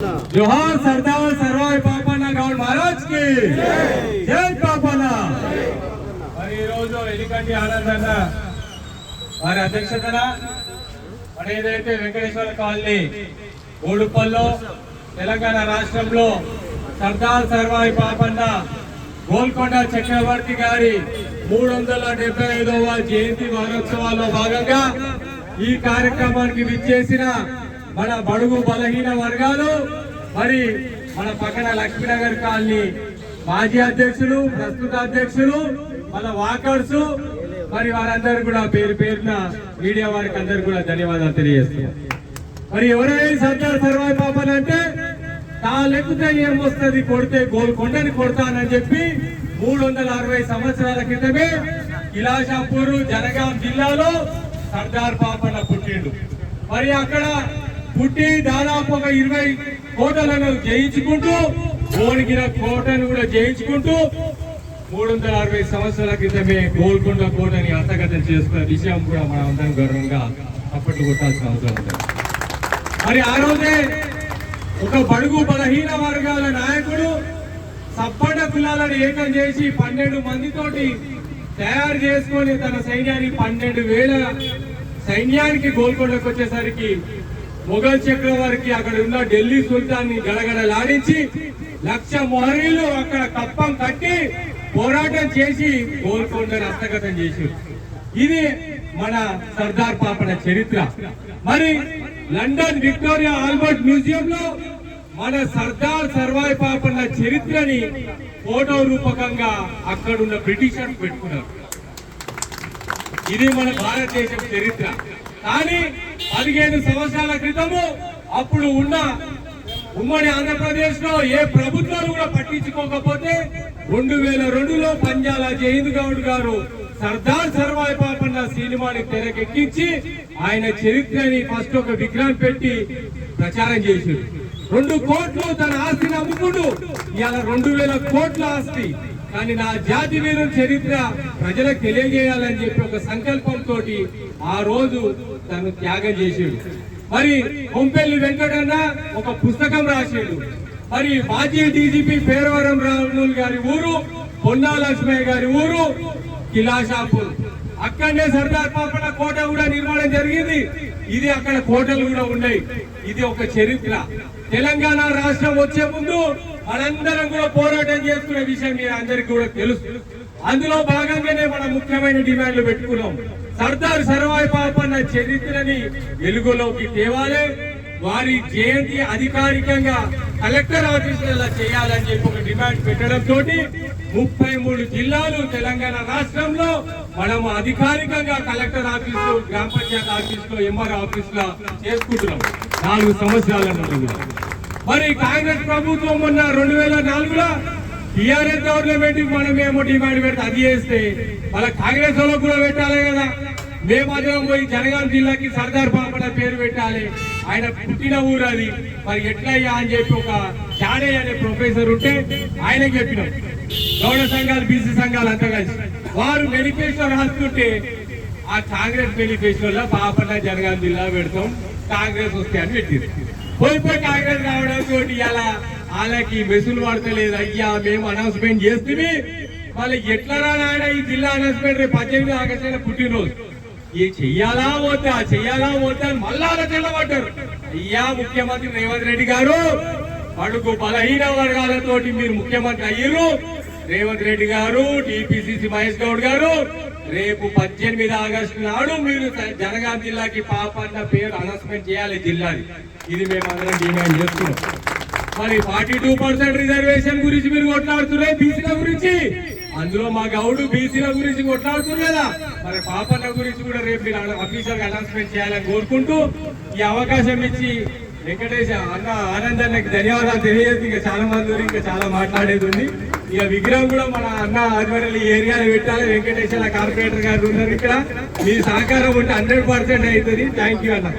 जोहार सरदार సర్వాయి పాపన్న గౌడ్ మహారాజ్ కి జై పాపన్న మరి ఈ రోజు ఎలికంటి ఆనందన్న వారి అధ్యక్షతన మరి ఏదైతే వెంకటేశ్వర కాలనీ గోడుపల్లో తెలంగాణ రాష్ట్రంలో సర్దార్ సర్వాయి పాపన్న గోల్కొండ చక్రవర్తి గారి మూడు వందల డెబ్బై ఐదవ జయంతి వారోత్సవాల్లో భాగంగా ఈ కార్యక్రమానికి విచ్చేసిన మన బడుగు బలహీన వర్గాలు మరి మన పక్కన లక్ష్మీనగర్ కాలనీ మాజీ అధ్యక్షులు ప్రస్తుత అధ్యక్షులు మన వాకర్స్ మరి వారందరూ కూడా పేరు పేరున మీడియా వారికి అందరు కూడా ధన్యవాదాలు తెలియజేస్తున్నారు మరి ఎవరైనా సర్దార్ సర్వాయి పాపన్ అంటే తా లెక్కితే ఏమొస్తుంది కొడితే గోల్కొండని కొడతానని చెప్పి మూడు వందల అరవై సంవత్సరాల క్రితమే ఇలాషాపూర్ జనగాం జిల్లాలో సర్దార్ పాపన్న పుట్టిండు. మరి అక్కడ పుట్టి దాదాపు ఒక ఇరవై కోటలను జయించుకుంటూ ఓడిగిన కోటను కూడా జయించుకుంటూ మూడు వందల అరవై సంవత్సరాల క్రితమే గోల్కొండ కోటని హస్తగతం చేసుకున్న విషయం కూడా మనం అందరం గర్వంగా అప్పట్లో కొట్టాల్సిన అవసరం ఉంది. మరి ఆ రోజే ఒక బడుగు బలహీన వర్గాల నాయకుడు సప్పండ పిల్లలను ఏకం చేసి పన్నెండు మందితోటి తయారు చేసుకొని తన సైన్యాన్ని పన్నెండు వేల సైన్యానికి గోల్కొండకు వచ్చేసరికి మొఘల్ చక్రవర్తి అక్కడ ఉన్న ఢిల్లీ సుల్తాన్ని గడగడలాడించి లక్ష మొహరీలు అక్కడ కప్పం కట్టి పోరాటం చేసి గోల్కొండను హస్తగతం చేసి ఇది మన సర్దార్ పాపన చరిత్ర. మరి లండన్ విక్టోరియా ఆల్బర్ట్ మ్యూజియం లో మన సర్దార్ సర్వాయి పాపన్న చరిత్రని ఫోటో రూపకంగా అక్కడున్న బ్రిటిషర్స్ పెట్టుకున్నారు. ఇది మన భారతదేశం చరిత్ర. కానీ పదిహేను సంవత్సరాల క్రితము అప్పుడు ఉన్న ఉమ్మడి ఆంధ్రప్రదేశ్లో ఏ ప్రభుత్వాలు కూడా పట్టించుకోకపోతే రెండు వేల రెండులో పంజాల జయంత్ గౌడ్ గారు సర్దార్ సర్వాయి పాపన్న సినిమాని తెరకెక్కించి ఆయన చరిత్రని ఫస్ట్ ఒక విగ్రహం పెట్టి ప్రచారం చేశారు. రెండు కోట్లు తన ఆస్తిని అమ్ముకుంటూ ఇవాళ రెండు వేల కోట్ల ఆస్తి. కానీ నా జాతి వీరుల చరిత్ర ప్రజలకు తెలియజేయాలని చెప్పి ఒక సంకల్పంతో ఆ రోజు తను త్యాగం చేసాడు మరి కొంపెల్లి వెంకటన్న ఒక పుస్తకం రాశాడు. మరి మాజీ డీజీపీ పేరవరం రాములు గారి ఊరు పొన్నా లక్ష్మయ్య గారి ఊరు కిలాషాపూర్ అక్కడనే సర్దార్ పాపన్న కోట కూడా నిర్మాణం జరిగింది. ఇది అక్కడ కోటలు కూడా ఉన్నాయి. ఇది ఒక చరిత్ర. తెలంగాణ రాష్ట్రం వచ్చే ముందు మనందరం కూడా పోరాటం చేసుకునే విషయం మీ అందరికీ కూడా తెలుసు. అందులో భాగంగానే మనం ముఖ్యమైన డిమాండ్లు పెట్టుకున్నాం. సర్దార్ సర్వాయి పాపన్న చరిత్రని వెలుగులోకి తేవాలి. వారి జయంతి అధికారికంగా కలెక్టర్ ఆఫీసులలో చేయాలని చెప్పి ఒక డిమాండ్ పెట్టడం తోటి ముప్పై మూడు జిల్లాలు తెలంగాణ రాష్ట్రంలో మనం అధికారికంగా కలెక్టర్ ఆఫీసు గ్రామ పంచాయత్ ఆఫీసులో ఎంఆర్ ఆఫీస్లో చేసుకుంటున్నాం. నాలుగు సంవత్సరాల నుండి కూడా. మరి కాంగ్రెస్ ప్రభుత్వం మొన్న రెండు వేల నాలుగులో టిఆర్ఎస్ గవర్నమెంట్ మేము డిమాండ్ పెడితే అది చేస్తే మళ్ళీ కాంగ్రెస్ వాళ్ళకు కూడా పెట్టాలి కదా. మేము అందరం పోయి జనగాం జిల్లాకి సర్దార్ పాపన పేరు పెట్టాలి. ఆయన పుట్టిన ఊరు అది. మరి ఎట్లయ్యా అని చెప్పి ఒక చాడే అనే ప్రొఫెసర్ ఉంటే ఆయన చెప్పినాం. గౌడ సంఘాలు బీసీ సంఘాలు అంతా కలిసి. వారు మేనిఫెస్టో రాస్తుంటే ఆ కాంగ్రెస్ మేనిఫెస్టోలో బాపట జనగాం జిల్లా పెడతాం. కాంగ్రెస్ వస్తే అని పెట్టింది పోయి పోయి కాంగ్రెస్ రావడం తోటి ఇలా వాళ్ళకి మెసులు పడతలేదు అయ్యా మేము అనౌన్స్మెంట్ చేస్తే వాళ్ళు ఎట్లా రానాయన ఈ జిల్లా అనౌన్స్మెంట్? రేపు పద్దెనిమిది ఆగస్టు పుట్టినరోజు. ఈ చెయ్యాలా పోతా చెయ్యాలా పోతే అని మళ్ళా ఆలోచనలో పడ్డారు. అయ్యా ముఖ్యమంత్రి రేవంత్ రెడ్డి గారు పడుకు బలహీన వర్గాలతోటి మీరు ముఖ్యమంత్రి అయ్యారు రేవంత్ రెడ్డి గారు టిపిసిసి మహేష్ గౌడ్ గారు రేపు పద్దెనిమిది ఆగస్టు నాడు మీరు జనగాం జిల్లాకి పాపన్న పేరు అనౌన్స్మెంట్ చేయాలి జిల్లాది. ఇది మేము అందరం డిమాండ్ చేస్తున్నాం. మరి ఫార్టీ టూ పర్సెంట్ రిజర్వేషన్ గురించి మీరు కొట్లాడుతున్నారు బీసీల గురించి? అందులో మా గౌడు బీసీల గురించి కొట్లాడుతున్నారు కదా మరి పాపన్న గురించి కూడా రేపు మీరు అఫీషియల్ అనౌన్స్మెంట్ చేయాలని కోరుకుంటూ ఈ అవకాశం ఇచ్చి వెంకటేష్ అన్న ఆనందానికి ధన్యవాదాలు తెలియదు ఇంకా చాలా మంది ఇంకా చాలా మాట్లాడేది ఉంది. ఇక విగ్రహం కూడా మన అన్న ఆధ్వర్యంలో ఈ ఏరియాలో పెట్టాలి. వెంకటేశ్వర కార్పొరేటర్ గారు ఉన్నారు ఇక్కడ. మీ సహకారం ఉంటే హండ్రెడ్ పర్సెంట్ అవుతుంది. థ్యాంక్ యూ అన్న.